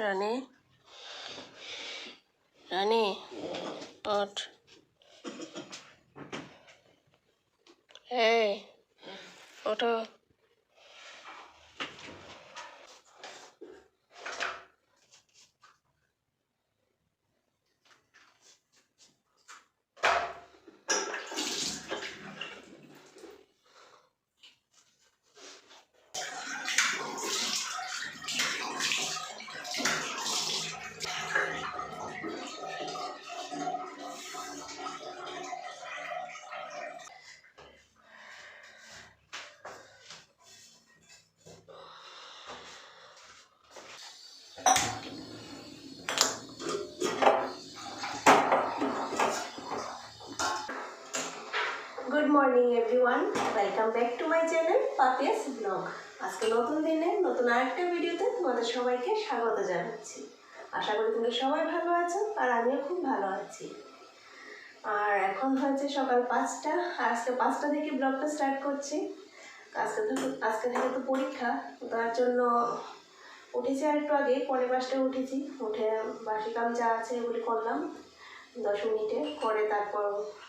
রানী? রানী ওঠ। এই ওঠো good morning everyone welcome back to my channel Papiya's blog আজকে নতুন দিনে নতুন আরেকটা ভিডিওতে তোমাদের সবাইকে স্বাগত জানাচ্ছি। আশা করি তোমরা সবাই ভালো আছো আর আমিও খুব ভালো আছি। আর এখন হয়েছে সকাল পাঁচটা, আর আজকে পাঁচটা থেকে ব্লগটা স্টার্ট করছি। আজকে তো, আজকে থেকে তো পরীক্ষা, তার জন্য উঠেছি আর একটু আগে পনেরো পাঁচটায় উঠেছি। উঠে বাসি কাম যা আছে এগুলি করলাম দশ মিনিটে, করে তারপর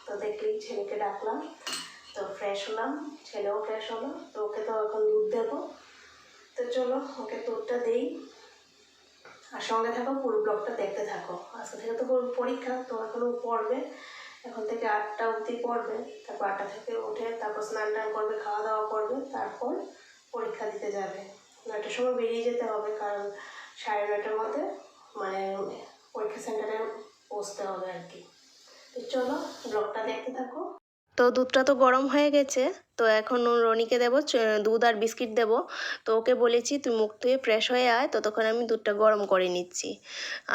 তো ছেলেকে ডাকলাম। তো ফ্রেশ হলাম, ছেলেও ফ্রেশ হলো, তো ওকে তো এখন দুধ দেবো। তো চলো, ওকে দুধটা দেই। আর সঙ্গে থাকো, পুরো ব্লগটা দেখতে থাকো। আজকে থেকে তো পরীক্ষা, তো এখনও পড়বে। এখন থেকে আটটা অবধি পড়বে। তারপর আটটা থেকে উঠে তারপর স্নান টান করবে খাওয়া দাওয়া করবে, তারপর পরীক্ষা দিতে যাবে। নয়টার সময় বেরিয়ে যেতে হবে, কারণ সাড়ে নয়টার মধ্যে মানে পরীক্ষা সেন্টারে পৌঁছতে হবে আর কি। তো চলো ব্লগটা দেখতে থাকো। তো দুধটা তো গরম হয়ে গেছে, তো এখন রনিকে দেবো দুধ আর বিস্কিট দেবো। তো ওকে বলেছি, তুই মুখ ধুয়ে ফ্রেশ হয়ে আয়, ততক্ষণ আমি দুধটা গরম করে নিচ্ছি।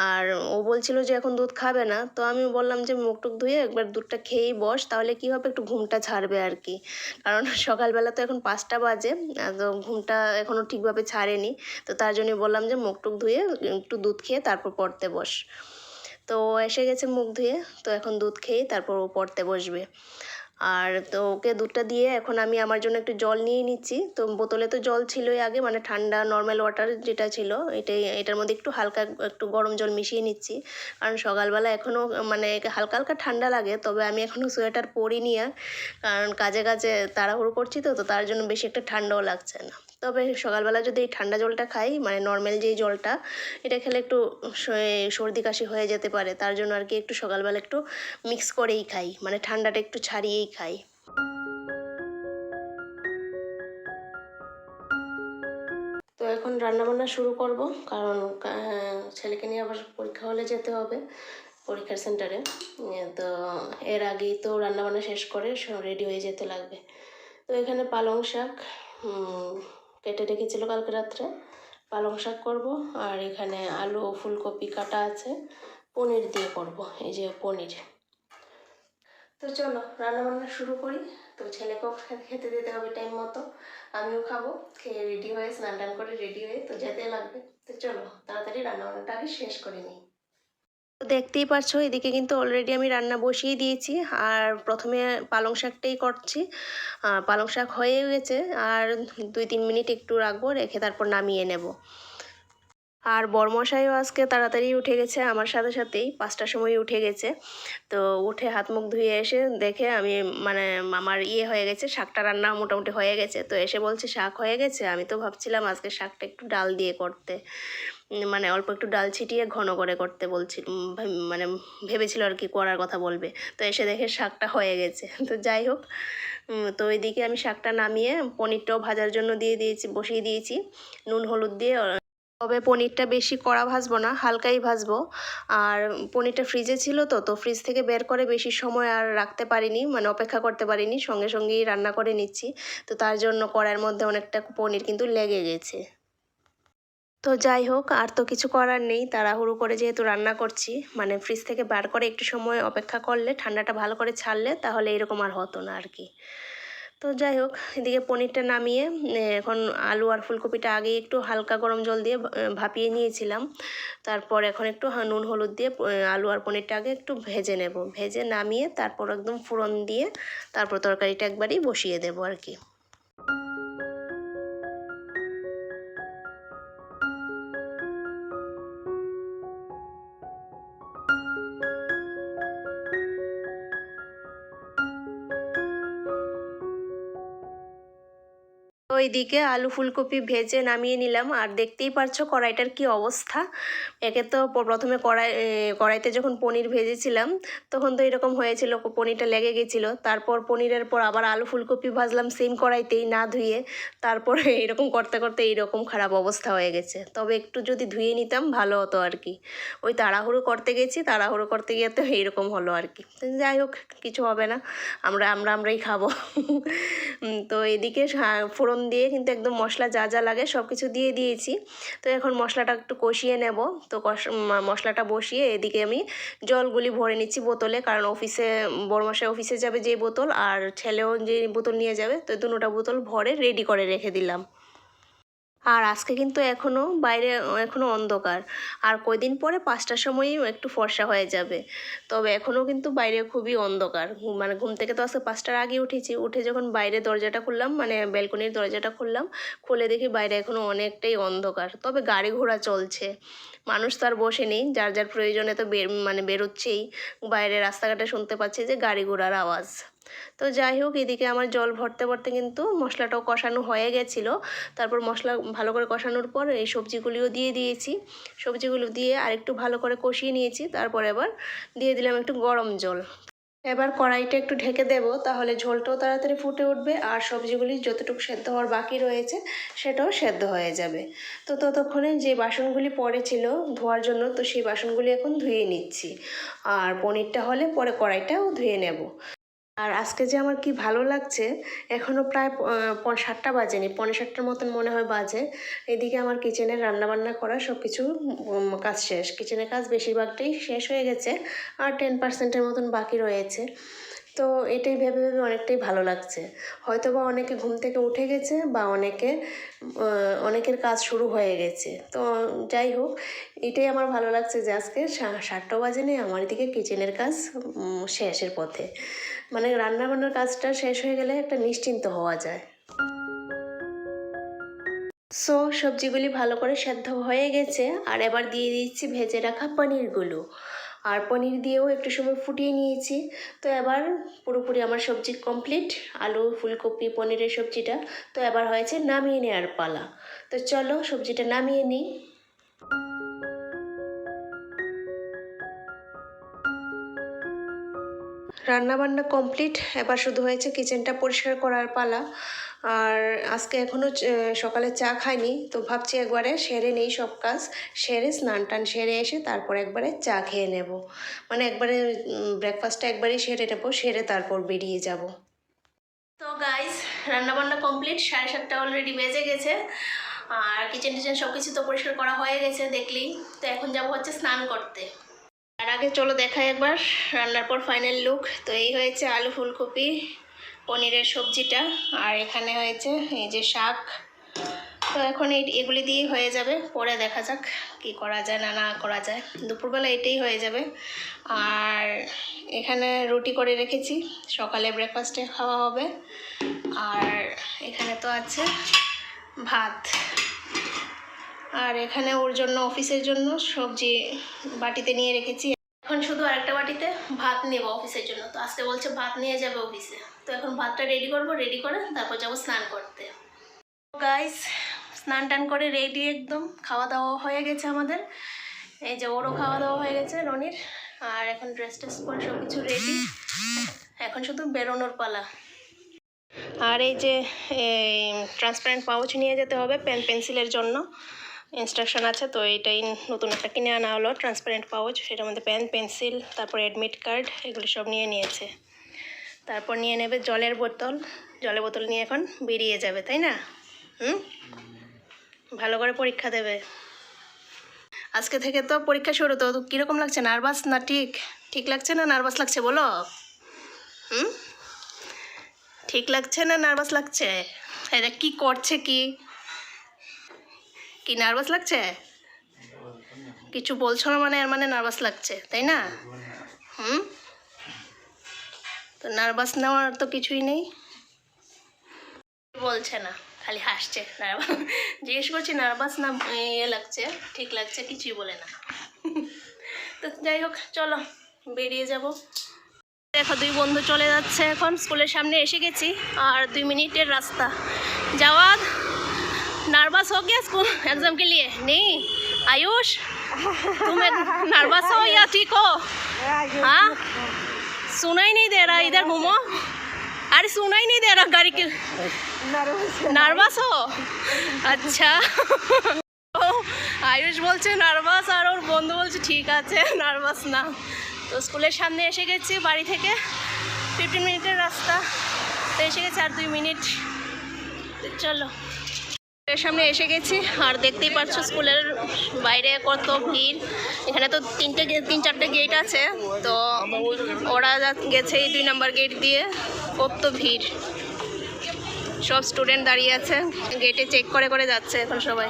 আর ও বলছিল যে, এখন দুধ খাবে না। তো আমি বললাম যে, মুখ টুক ধুয়ে একবার দুধটা খেয়েই বস, তাহলে কী হবে, একটু ঘুমটা ছাড়বে আর কি। কারণ সকালবেলা তো এখন পাঁচটা বাজে, তো ঘুমটা এখনও ঠিকভাবে ছাড়েনি। তো তার জন্যই বললাম যে, মুখ টুক ধুয়ে একটু দুধ খেয়ে তারপর পড়তে বস। তো এসে গেছে মুখ ধুয়ে, তো এখন দুধ খেয়ে তারপর ও পড়তে বসবে। আর তো ওকে দুধটা দিয়ে এখন আমি আমার জন্য একটু জল নিয়ে নিচ্ছি। তো বোতলে তো জল ছিলই আগে মানে ঠান্ডা নর্মাল ওয়াটার যেটা ছিল, এটাই, এটার মধ্যে একটু হালকা একটু গরম জল মিশিয়ে নিচ্ছি। কারণ সকালবেলা এখনও মানে হালকা হালকা ঠান্ডা লাগে, তবে আমি এখনও সোয়েটার পরিনি আর। কারণ কাজে কাজে তাড়াহুড়ো করছি তো তো তার জন্য বেশি একটা ঠান্ডাও লাগছে না। তবে সকালবেলা যদি ঠান্ডা জলটা খাই মানে নর্মাল যেই জলটা, এটা খেলে একটু সর্দি কাশি হয়ে যেতে পারে। তার জন্য আর কি একটু সকালবেলা একটু মিক্স করেই খাই। মানে ঠান্ডাটা একটু ছাড়িয়েই খাই। তো এখন রান্নাবান্না শুরু করব। কারণ ছেলেকে নিয়ে আবার পরীক্ষা হলে যেতে হবে, পরীক্ষার সেন্টারে তো এর আগেই তো রান্নাবান্না শেষ করে রেডি হয়ে যেতে লাগবে। তো এখানে পালং শাক কেটে রেখেছিল কালকে রাত্রে। পালং শাক করব আর এখানে আলু ও ফুলকপি কাটা আছে। পনির দিয়ে করব, এই যে পনির। তো চলো, রান্নাবান্না শুরু করি। তো ছেলেকেও খেতে দিতে হবে টাইম মতো। আমিও খাব, খেয়ে রেডি হয়ে স্নান টান করে রেডি হয়ে, তো যেতে লাগবে। তো চলো, তাড়াতাড়ি রান্নাবান্নাটা আগে শেষ করে নিই। দেখতেই পারছ, এদিকে কিন্তু অলরেডি আমি রান্না বসিয়ে দিয়েছি। আর প্রথমে পালং শাকটাই করছি। পালং শাক হয়ে গেছে। আর দুই তিন মিনিট একটু রাখব, রেখে তারপর নামিয়ে নেব। আর বরমশাইও আজকে তাড়াতাড়ি উঠে গেছে আমার সাথে সাথেই, পাঁচটার সময় উঠে গেছে। তো উঠে হাত মুখ ধুয়ে এসে দেখে আমি মানে আমার ইয়ে হয়ে গেছে, শাকটা রান্না মোটামুটি হয়ে গেছে। তো এসে বলছে, শাক হয়ে গেছে? আমি তো ভাবছিলাম আজকে শাকটা একটু ডাল দিয়ে করতে। মানে অল্প একটু ডাল ছিটিয়ে ঘন করে করতে বলছি মানে ভেবেছিল আর কি করার কথা বলবে। তো এসে দেখে শাকটা হয়ে গেছে। তো যাই হোক তো ওইদিকে আমি শাকটা নামিয়ে পনিরটাও ভাজার জন্য দিয়ে দিয়েছি, বসিয়ে দিয়েছি। নুন, হলুদ দিয়ে তবে পনিরটা বেশি কড়া ভাজবো না, হালকাই ভাজবো। আর পনিরটা ফ্রিজে ছিল তো তো ফ্রিজ থেকে বের করে বেশি সময় আর রাখতে পারিনি মানে অপেক্ষা করতে পারিনি, সঙ্গে সঙ্গেই রান্না করে নিচ্ছি। তো তার জন্য কড়ার মধ্যে অনেকটা পনির কিন্তু লেগে গেছে। তো যাই হোক, আর তো কিছু করার নেই। তাড়াহুড়ো করে যেহেতু রান্না করছি মানে ফ্রিজ থেকে বার করে একটু সময় অপেক্ষা করলে, ঠান্ডাটা ভালো করে ছাড়লে তাহলে এরকম আর হতো না আর কি তো যাই হোক, এদিকে পনিরটা নামিয়ে এখন আলু আর ফুলকপিটা আগে একটু হালকা গরম জল দিয়ে ভাপিয়ে নিয়েছিলাম। তারপর এখন একটু নুন, হলুদ দিয়ে আলু আর পনিরটা আগে একটু ভেজে নেব। ভেজে নামিয়ে তারপর একদম ফোড়ন দিয়ে, তারপর তরকারিটা একবারই বসিয়ে দেবো আর কি ওইদিকে আলু ফুলকপি ভেজে নামিয়ে নিলাম। আর দেখতেই পারছ কড়াইটার কি অবস্থা? একে তো প্রথমে কড়াই কড়াইতে যখন পনির ভেজেছিলাম, তখন তো এরকম হয়েছিল পনিরটা লেগে গেছিল। তারপর পনিরের পর আবার আলু ফুলকপি ভাজলাম সেম কড়াইতেই, না ধুয়ে। তারপর এরকম করতে করতে এইরকম খারাপ অবস্থা হয়ে গেছে। তবে একটু যদি ধুয়ে নিতাম, ভালো হতো আর কি। ওই তাড়াহুড়ো করতে গেছি, তাড়াহুড়ো করতে গিয়ে তো এইরকম হলো আর কি। যাই হোক, কিছু হবে না। আমরা আমরা আমরাই খাব। তো এদিকে ফোড়ন দিয়ে কিন্তু একদম মশলা যা যা লাগে সব কিছু দিয়ে দিয়েছি। তো এখন মশলাটা একটু কষিয়ে নেব। তো কষ মশলাটা বসিয়ে এদিকে আমি জলগুলি ভরে নিচ্ছি বোতলে, কারণ অফিসে বড়মশাই অফিসে যাবে যে বোতল, আর ছেলেও যে বোতল নিয়ে যাবে, তো দুটো বোতল ভরে রেডি করে রেখে দিলাম। আর আজকে কিন্তু এখনও বাইরে এখনও অন্ধকার। আর কয়দিন পরে পাঁচটার সময়ই একটু ফর্সা হয়ে যাবে। তবে এখনও কিন্তু বাইরে খুবই অন্ধকার। মানে ঘুম থেকে তো আজকে পাঁচটার আগে উঠেছি। উঠে যখন বাইরে দরজাটা খুললাম মানে ব্যালকনির দরজাটা খুললাম, খুলে দেখি বাইরে এখনও অনেকটাই অন্ধকার। তবে গাড়ি ঘোড়া চলছে। মানুষ তো আর বসে নেই। যার যার প্রয়োজনে তো বের মানে বেরোচ্ছেই। বাইরে রাস্তাঘাটে শুনতে পাচ্ছি যে গাড়ি ঘোড়ার আওয়াজ। তো যাই হোক, এদিকে আমার জল ভরতে ভরতে কিন্তু মশলাটাও কষানো হয়ে গেছিল। তারপর মশলা ভালো করে কষানোর পর এই সবজিগুলিও দিয়ে দিয়েছি। সবজিগুলো দিয়ে আরেকটু ভালো করে কষিয়ে নিয়েছি, তারপর এবার দিয়ে দিলাম একটু গরম জল। এবার কড়াইটা একটু ঢেকে দেব, তাহলে ঝোলটাও তাড়াতাড়ি ফুটে উঠবে আর সবজিগুলি যতটুকু সেদ্ধ হওয়ার বাকি রয়েছে সেটাও সেদ্ধ হয়ে যাবে। তো ততক্ষণে যে বাসনগুলি পড়েছিল ধোয়ার জন্য, তো সেই বাসনগুলি এখন ধুয়ে নিচ্ছি। আর পনিরটা হলে পরে কড়াইটাও ধুয়ে নেব। আর আজকে যে আমার কি ভালো লাগছে এখনও প্রায় সাতটা বাজেনি পনেরো সাতটার মতন মনে হয় বাজে। এদিকে আমার কিচেনের রান্নাবান্না করা সব কিছু কাজ শেষ। কিচেনের কাজ বেশিরভাগটাই শেষ হয়ে গেছে, আর টেন পার্সেন্টের মতন বাকি রয়েছে। তো এটাই ভেবে ভেবে অনেকটাই ভালো লাগছে। হয়তো বা অনেকে ঘুম থেকে উঠে গেছে বা অনেকে অনেকের কাজ শুরু হয়ে গেছে। তো যাই হোক, এটাই আমার ভালো লাগছে যে আজকে সাতটা বাজেনি, আমার এদিকে কিচেনের কাজ শেষের পথে। মানে রান্নাবান্নার কাজটা শেষ হয়ে গেলে একটা নিশ্চিন্ত হওয়া যায়। সো সবজিগুলি ভালো করে সেদ্ধ হয়ে গেছে। আর এবার দিয়ে দিচ্ছি ভেজে রাখা পনিরগুলো। আর পনির দিয়েও একটু সময় ফুটিয়ে নিয়েছি। তো এবার পুরোপুরি আমার সবজি কমপ্লিট আলু, ফুলকপি, পনিরের সবজিটা। তো এবার হয়েছে নামিয়ে নেওয়ার পালা। তো চলো সবজিটা নামিয়ে নিই। রান্নাবান্না কমপ্লিট। এবার শুধু হয়েছে কিচেনটা পরিষ্কার করার পালা। আর আজকে এখনও সকালে চা খাইনি, তো ভাবছি একবারে সেরে নেই সব কাজ। সেরে স্নান টান সেরে এসে তারপর একবারে চা খেয়ে নেব। মানে একবারে ব্রেকফাস্টটা একবারেই সেরে নেব, সেরে তারপর বেরিয়ে যাব। তো গাইস রান্নাবান্না কমপ্লিট, সাড়ে সাতটা অলরেডি বেজে গেছে। আর কিচেন টিচেন সব কিছু তো পরিষ্কার করা হয়ে গেছে, দেখলেই। তো এখন যাব হচ্ছে স্নান করতে। আগে চলো দেখাই একবার, রান্নার পর ফাইনাল লুক তো এই হয়েছে আলু ফুলকপি, পনিরের সবজিটা, আর এখানে হয়েছে এই যে শাক। তো এখন এই, এগুলি দিয়েই হয়ে যাবে, পরে দেখা যাক কি করা যায় না না করা যায়। দুপুরবেলা এটাই হয়ে যাবে। আর এখানে রুটি করে রেখেছি, সকালে ব্রেকফাস্টে খাওয়া হবে। আর এখানে তো আছে ভাত। আর এখানে ওর জন্য অফিসের জন্য সবজি বাটিতে নিয়ে রেখেছি। এখন শুধু আরেকটা বাটিতে ভাত নেব অফিসের জন্য। তো আজকে বলছে ভাত নিয়ে যাবে অফিসে। তো এখন ভাতটা রেডি করব রেডি করে তারপর যাব স্নান করতে। গাইস স্নান টান করে রেডি একদম। খাওয়া দাওয়া হয়ে গেছে আমাদের। এই যে ওরও খাওয়া দাওয়া হয়ে গেছে, রনির। আর এখন ড্রেস ট্রেস পরে সব কিছু রেডি এখন শুধু বেরোনোর পালা। আর এই যে ট্রান্সপারেন্ট পাউচ নিয়ে যেতে হবে পেন পেন্সিলের জন্য। ইনস্ট্রাকশন আছে, তো এইটাই নতুন একটা কিনে আনা হলো। ট্রান্সপারেন্ট পাউচ সেটার মধ্যে পেন পেন্সিল তারপর অ্যাডমিট কার্ড এগুলো সব নিয়ে নিয়েছে। তারপর নিয়ে নেবে জলের বোতল। জলের বোতল নিয়ে এখন বেরিয়ে যাবে, তাই না? হুম? ভালো করে পরীক্ষা দেবে। আজকে থেকে তো পরীক্ষা শুরু, তো কীরকম লাগছে? নার্ভাস না ঠিক? ঠিক লাগছে না নার্ভাস লাগছে বলো? হুম? ঠিক লাগছে না নার্ভাস লাগছে? এটা কি করছে কি? কি নার্ভাস লাগছে? কিছু বলছো না মানে এর মানে নার্ভাস লাগছে, তাই না? হুম? তো নার্ভাস নেওয়ার তো কিছুই নেই। বলছে না, খালি হাসছে নার্ভাস জিজ্ঞেস করছি নার্ভাস না ইয়ে লাগছে, ঠিক লাগছে, কিছুই বলে না। তো যাই হোক, চলো, বেরিয়ে যাব। দেখো, দুই বন্ধু চলে যাচ্ছে এখন, স্কুলের সামনে এসে গেছি, আর দুই মিনিটের রাস্তা। যাওয়া नर्वस हो गया स्कूल एग्जाम के लिए नहीं आयुष तुम नर्वस हो या ठीक हो हाँ सुना ही नहीं दे रहा इधर घूमो अरे सुना ही नहीं दे रहा गाड़ी के নার্ভাস হো আচ্ছা ও, আয়ুষ বলছে নার্ভাস আর ওর বন্ধু বলছে ঠিক আছে নার্ভাস না তো স্কুলের সামনে এসে গেছি বাড়ি থেকে ফিফটিন মিনিটের রাস্তা তো এসে গেছি আর দুই মিনিট তো চলো এর সামনে এসে গেছি। আর দেখতেই পাচ্ছ স্কুলের বাইরে কত ভিড়। এখানে তো তিনটে তিন চারটে গেট আছে। তো ওরা গেছে এই দুই নম্বর গেট দিয়ে, কত ভিড়। সব স্টুডেন্ট দাঁড়িয়ে আছে গেটে চেক করে করে যাচ্ছে এখন সবাই।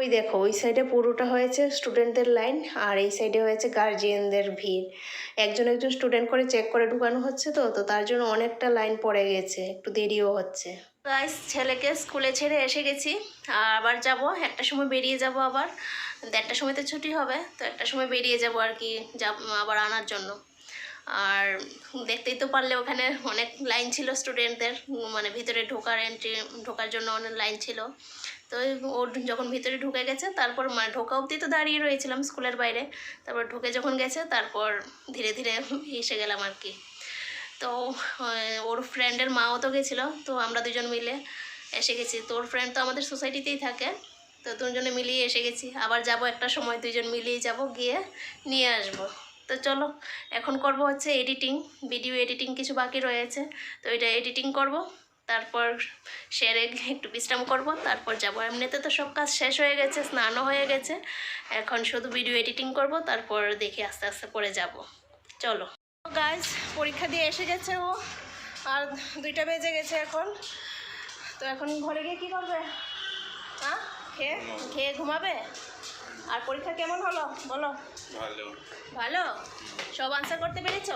ওই দেখো, ওই সাইডে পুরোটা হয়েছে স্টুডেন্টদের লাইন আর এই সাইডে হয়েছে গার্জিয়ানদের ভিড়। একজন একজন স্টুডেন্ট করে চেক করে ঢুকানো হচ্ছে তো তো তার জন্য অনেকটা লাইন পড়ে গেছে, একটু দেরিও হচ্ছে। গাইস ছেলেকে স্কুলে ছেড়ে এসে গেছি। আবার যাব, একটা সময় বেরিয়ে যাব আবার। দেড়টার সময় তো ছুটি হবে, তো একটা সময় বেরিয়ে যাব আর কি আবার আনার জন্য। আর দেখতেই তো পারলে ওখানে অনেক লাইন ছিল স্টুডেন্টদের মানে ভিতরে ঢোকার এন্ট্রি ঢোকার জন্য অনেক লাইন ছিল। তো ও যখন ভিতরে ঢুকে গেছে, তারপর মানে ঢোকা অবধি তো দাঁড়িয়ে রয়েছিলাম স্কুলের বাইরে। তারপর ঢুকে যখন গেছে, তারপর ধীরে ধীরে এসে গেলাম আর কি। তো ওর ফ্রেন্ডের মাও তো গেছিল, তো আমরা দুজন মিলে এসে গেছি। তো ওর ফ্রেন্ড তো আমাদের সোসাইটিতেই থাকে, তো দুজনে মিলিয়ে এসে গেছি। আবার যাব একটা সময় দুজন মিলিয়ে যাব, গিয়ে নিয়ে আসব। তো চলো, এখন করব হচ্ছে এডিটিং ভিডিও এডিটিং কিছু বাকি রয়েছে। তো এটা এডিটিং করব, তারপর সেরে একটু বিশ্রাম করব, তারপর যাব। এমনিতে তো সব কাজ শেষ হয়ে গেছে, স্নানও হয়ে গেছে। এখন শুধু ভিডিও এডিটিং করব, তারপর দেখি আস্তে আস্তে করে যাব। চলো। গাইজ পরীক্ষা দিয়ে এসে গেছে ও। আর দুইটা বেজে গেছে এখন। তো এখন ঘরে গিয়ে কী করবে? হ্যাঁ খেয়ে? খেয়ে ঘুমাবে? আর পরীক্ষা কেমন হলো? বলো। ভালো। ভালো? সব আনসার করতে পেরেছ?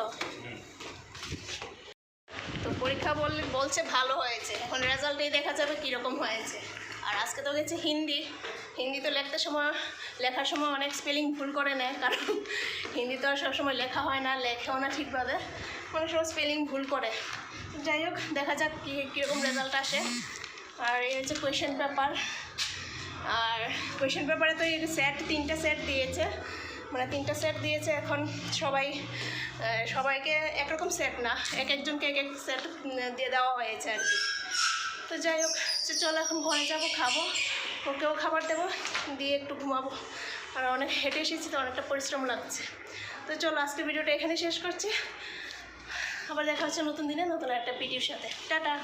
তো পরীক্ষা বল বলছে ভালো হয়েছে। এখন রেজাল্টেই দেখা যাবে কীরকম হয়েছে। আর আজকে তো গেছে হিন্দি। হিন্দি তো লিখতে সময়, লেখার সময় অনেক স্পেলিং ভুল করে নেয়, কারণ হিন্দি তো আর সবসময় লেখা হয় না, লেখেও না ঠিকভাবে, অনেক সময় স্পেলিং ভুল করে। যাই হোক, দেখা যাক কী, কীরকম রেজাল্ট আসে। আর এই হচ্ছে কোয়েশ্চেন পেপার আর কোয়েশ্চেন পেপারে তো এই সেট তিনটে সেট দিয়েছে। মানে তিনটা সেট দিয়েছে, এখন সবাই সবাইকে একরকম সেট না, এক একজনকে এক এক সেট দিয়ে দেওয়া হয়েছে আর কি। তো যাই হোক, চলো এখন ঘরে যাব, খাব। ওকেও খাবার দেবো, দিয়ে একটু ঘুমাবো। আর অনেক হেঁটে এসেছি তো অনেকটা পরিশ্রম লাগছে। তো চলো আজকে ভিডিওটা এখানে শেষ করছি। আবার দেখা হচ্ছে নতুন দিনে নতুন একটা ভিডিওর সাথে। টাটা!